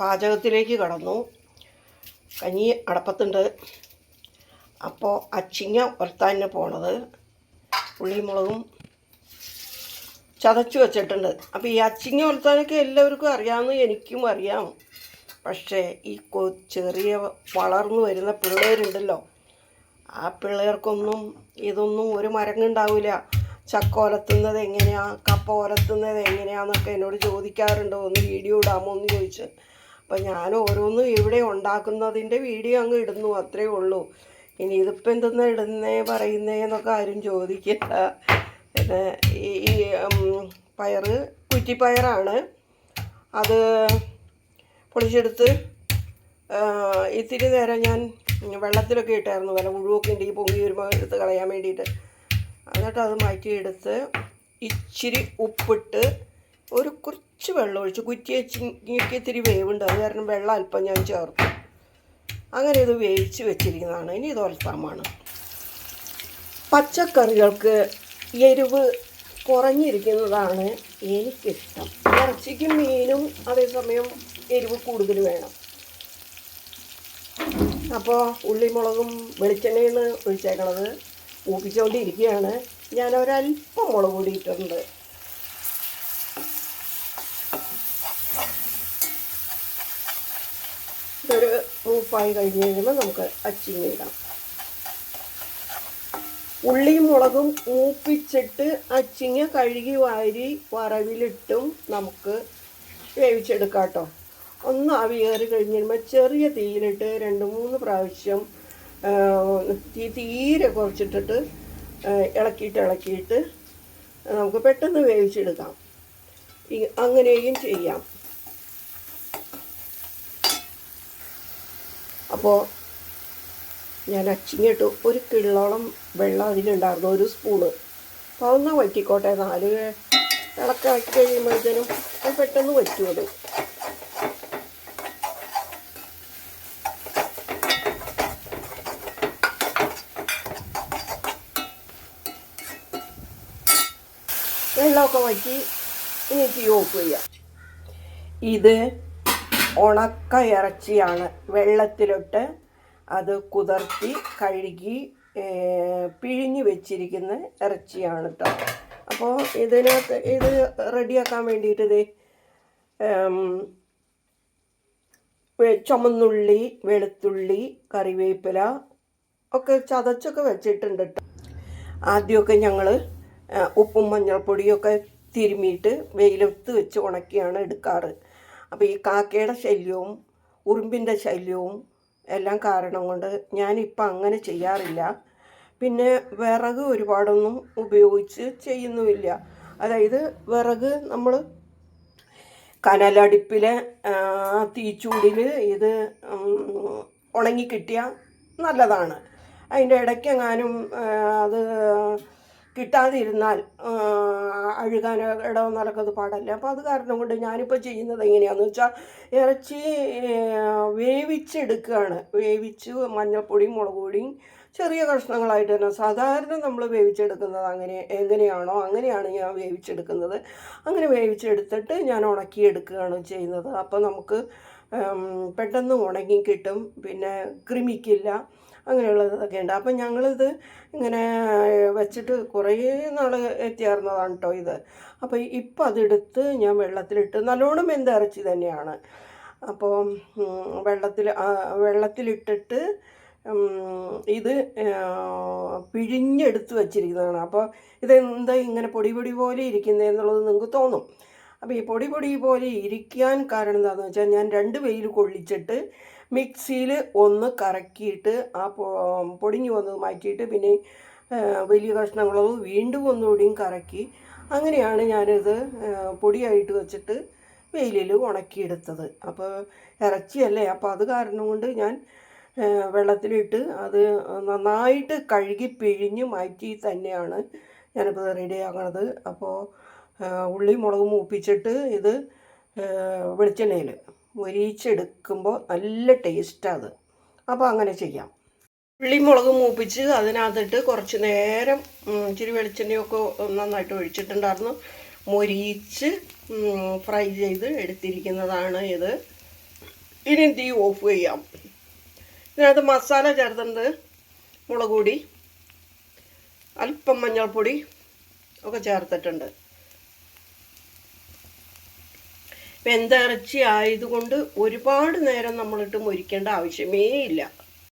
പാചകത്തിലേക്ക് കടന്നു. കഞ്ഞി അടപ്പത്തുണ്ട്. അപ്പോൾ അച്ചിങ്ങ ഉരത്താൻ പോണത്. ഉള്ളിമുളകും മുളകും വച്ചിട്ടുണ്ട് വെച്ചിട്ടുണ്ട്. അപ്പോൾ ഈ അച്ചിങ്ങ ഉരത്താനൊക്കെ എല്ലാവർക്കും അറിയാമെന്ന് എനിക്കും അറിയാം. പക്ഷേ ഈ കൊ ചെറിയ വളർന്നു വരുന്ന പിള്ളേരുണ്ടല്ലോ. ആ പിള്ളേർക്കൊന്നും ഇതൊന്നും ഒരു മരങ്ങുണ്ടാവില്ല ചക്ക ഒലത്തുന്നത് എങ്ങനെയാണ് കപ്പ ഒലത്തുന്നത് എങ്ങനെയാണെന്നൊക്കെ എന്നോട് ചോദിക്കാറുണ്ട്. ഒന്ന് വീഡിയോ ഇടാമോ എന്ന് ചോദിച്ച്. അപ്പം ഞാൻ ഓരോന്നും ഇവിടെ ഉണ്ടാക്കുന്നതിന്റെ വീഡിയോ അങ്ങ് ഇടുന്നു അത്രേ ഉള്ളൂ. ഇനി ഇതിപ്പോൾ എന്തെന്ന് ഇടുന്നേ പറയുന്നേ എന്നൊക്കെ ആരും ചോദിക്കില്ല. പിന്നെ ഈ പയറ് കുറ്റിപ്പയറാണ്. അത് പൊളിച്ചെടുത്ത് ഇത്തിരി നേരം ഞാൻ വെള്ളത്തിലൊക്കെ ഇട്ടായിരുന്നു. വില മുഴുവൊക്കെ ഉണ്ട് ഈ പൊങ്ങി വരുമ്പോൾ എടുത്ത് കളയാൻ വേണ്ടിയിട്ട്. എന്നിട്ട് അത് മാറ്റിയെടുത്ത് ഇച്ചിരി ഉപ്പിട്ട് കുറച്ച് വെള്ളം ഒഴിച്ച് കുറ്റിയച്ചിക്ക് ഇത്തിരി വേവുണ്ട്. കാരണം വെള്ളം അല്പം ഞാൻ ചേർത്തു. അങ്ങനെ ഇത് വേവിച്ച് വെച്ചിരിക്കുന്നതാണ്. ഇനി ഇത് ഒലത്താമാണ്. പച്ചക്കറികൾക്ക് എരിവ് കുറഞ്ഞിരിക്കുന്നതാണ് എനിക്കിഷ്ടം. ഇറച്ചിക്കും മീനും അതേസമയം എരിവ് കൂടുതൽ വേണം. അപ്പോൾ ഉള്ളിമുളകും വെളിച്ചെണ്ണയാണ് ഒഴിച്ചേക്കണത്. ഊപ്പിച്ചുകൊണ്ടിരിക്കുകയാണ് ഞാൻ ഒരല്പം മുളക് പൊടി ഇട്ടിട്ടുണ്ട്. ഇതൊരു മൂപ്പായി കഴിഞ്ഞ് കഴിയുമ്പോൾ നമുക്ക് അച്ചിങ്ങ ഇടാം. ഉള്ളിയും മുളകും മൂപ്പിച്ചിട്ട് അച്ചിങ്ങ കഴുകി വാരി വറവിലിട്ടും നമുക്ക് വേവിച്ചെടുക്കാം കേട്ടോ. ഒന്ന് ആവി കയറി കഴിഞ്ഞ് കഴിയുമ്പോൾ ചെറിയ തീയിലിട്ട് രണ്ട് മൂന്ന് പ്രാവശ്യം തീ തീരെ കുറച്ചിട്ടിട്ട് ഇളക്കിയിട്ട് ഇളക്കിയിട്ട് നമുക്ക് പെട്ടെന്ന് വേവിച്ചെടുക്കാം. അങ്ങനെയും ചെയ്യാം. അപ്പോൾ ഞാൻ അച്ചിങ്ങിട്ട് ഒരു കിള്ളോളം വെള്ളം അതിലുണ്ടായിരുന്നു ഒരു സ്പൂണ്. അപ്പോൾ അതൊന്ന് വറ്റിക്കോട്ടെ നാല് ഇളക്കാക്കി കഴിയുമ്പോഴത്തേനും അത് പെട്ടെന്ന് വറ്റും അത്. വെള്ളമൊക്കെ വറ്റി ഇനി തീ ഓഫ് ചെയ്യാം. ഇത് ഉണക്ക ഇറച്ചിയാണ് വെള്ളത്തിലിട്ട് അത് കുതിർത്തി കഴുകി പിഴിഞ്ഞ് വെച്ചിരിക്കുന്ന ഇറച്ചിയാണ് കേട്ടോ അപ്പോൾ ഇതിനകത്ത് ഇത് റെഡിയാക്കാൻ വേണ്ടിയിട്ട് ഇത് ചുമന്നുള്ളി വെളുത്തുള്ളി കറിവേപ്പില ഒക്കെ ചതച്ചൊക്കെ വെച്ചിട്ടുണ്ട് കേട്ടോ ആദ്യമൊക്കെ ഞങ്ങൾ ഉപ്പും മഞ്ഞൾപ്പൊടിയൊക്കെ തിരുമിയിട്ട് വെയിലത്ത് വെച്ച് ഉണക്കിയാണ് എടുക്കാറ്. അപ്പോൾ ഈ കാക്കയുടെ ശല്യവും ഉറുമ്പിന്റെ ശല്യവും എല്ലാം കാരണം കൊണ്ട് ഞാനിപ്പോൾ അങ്ങനെ ചെയ്യാറില്ല. പിന്നെ വിറക് ഒരുപാടൊന്നും ഉപയോഗിച്ച് ചെയ്യുന്നുമില്ല. അതായത് വിറക് നമ്മൾ കനലടുപ്പിലെ തീച്ചൂടിൽ ഇത് ഉണങ്ങിക്കിട്ടിയാൽ നല്ലതാണ്. അതിന്റെ ഇടയ്ക്കെങ്ങാനും അത് കിട്ടാതിരുന്നാൽ അഴുകാനോ ഇടവും നടക്കുന്നത് പാടല്ല. അപ്പോൾ അത് കാരണം കൊണ്ട് ഞാനിപ്പോൾ ചെയ്യുന്നത് എങ്ങനെയാണെന്ന് വെച്ചാൽ ഇറച്ചി വേവിച്ചെടുക്കുകയാണ്. വേവിച്ച് മഞ്ഞൾപ്പൊടിയും മുളക് പൊടിയും ചെറിയ കഷ്ണങ്ങളായിട്ട് തന്നെ. സാധാരണ നമ്മൾ വേവിച്ചെടുക്കുന്നത് അങ്ങനെ എങ്ങനെയാണോ അങ്ങനെയാണ് ഞാൻ വേവിച്ചെടുക്കുന്നത്. അങ്ങനെ വേവിച്ചെടുത്തിട്ട് ഞാൻ ഉണക്കിയെടുക്കുകയാണ് ചെയ്യുന്നത്. അപ്പോൾ നമുക്ക് പെട്ടെന്ന് ഉണങ്ങി കിട്ടും. പിന്നെ കൃമിക്കില്ല. അങ്ങനെയുള്ളതൊക്കെ ഉണ്ട് അപ്പം ഞങ്ങളിത് ഇങ്ങനെ വെച്ചിട്ട് കുറേ നാൾ എത്തിയാർന്നതാണ് കേട്ടോ ഇത്. അപ്പോൾ ഇപ്പം അതെടുത്ത് ഞാൻ വെള്ളത്തിലിട്ട് നല്ലോണം വെന്ത ഇറച്ചി തന്നെയാണ്. അപ്പോൾ വെള്ളത്തിൽ വെള്ളത്തിലിട്ടിട്ട് ഇത് പിഴിഞ്ഞെടുത്ത് വച്ചിരിക്കുന്നതാണ്. അപ്പോൾ ഇതെന്താ ഇങ്ങനെ പൊടി പൊടി പോലെ ഇരിക്കുന്നതെന്നുള്ളത് നിങ്ങൾക്ക് തോന്നും. അപ്പോൾ ഈ പൊടി പൊടി പോലെ ഇരിക്കാൻ കാരണം എന്താണെന്ന് വെച്ചാൽ ഞാൻ രണ്ട് വെയിൽ കൊള്ളിച്ചിട്ട് മിക്സിയിൽ ഒന്ന് കറക്കിയിട്ട് ആ പൊടിഞ്ഞു വന്നത് മാറ്റിയിട്ട് പിന്നെ വലിയ കഷ്ണങ്ങളത് വീണ്ടും ഒന്നുകൂടിയും കറക്കി അങ്ങനെയാണ് ഞാനിത് പൊടിയായിട്ട് വെച്ചിട്ട് വെയിലിൽ ഉണക്കിയെടുത്തത്. അപ്പോൾ ഇറച്ചിയല്ലേ അപ്പോൾ അത് കാരണം കൊണ്ട് ഞാൻ വെള്ളത്തിലിട്ട് അത് നന്നായിട്ട് കഴുകി പിഴിഞ്ഞ് മാറ്റി തന്നെയാണ് ഞാനിപ്പോൾ റെഡിയാക്കണത് അപ്പോൾ ഉള്ളി മുളകും മൂപ്പിച്ചിട്ട് ഇത് വെളിച്ചെണ്ണയിൽ മൊരിച്ചെടുക്കുമ്പോൾ നല്ല ടേസ്റ്റാണ് അപ്പോൾ അങ്ങനെ ചെയ്യാം. ഉള്ളി മുളക് മൂപ്പിച്ച് അതിനകത്തിട്ട് കുറച്ച് നേരം ഇച്ചിരി വെളിച്ചെണ്ണയൊക്കെ നന്നായിട്ട് ഒഴിച്ചിട്ടുണ്ടായിരുന്നു. മുരിച്ച് ഫ്രൈ ചെയ്ത് എടുത്തിരിക്കുന്നതാണ് ഇത്. ഇനി തീ ഓഫ് ചെയ്യാം. ഇതിനകത്ത് മസാല ചേർത്തുണ്ട് മുളക് പൊടി അല്പം മഞ്ഞൾപ്പൊടി ഒക്കെ ചേർത്തിട്ടുണ്ട്. വെന്ത ഇറച്ചി ആയതുകൊണ്ട് ഒരുപാട് നേരം നമ്മളിട്ട് മുരിക്കേണ്ട ആവശ്യമേ ഇല്ല.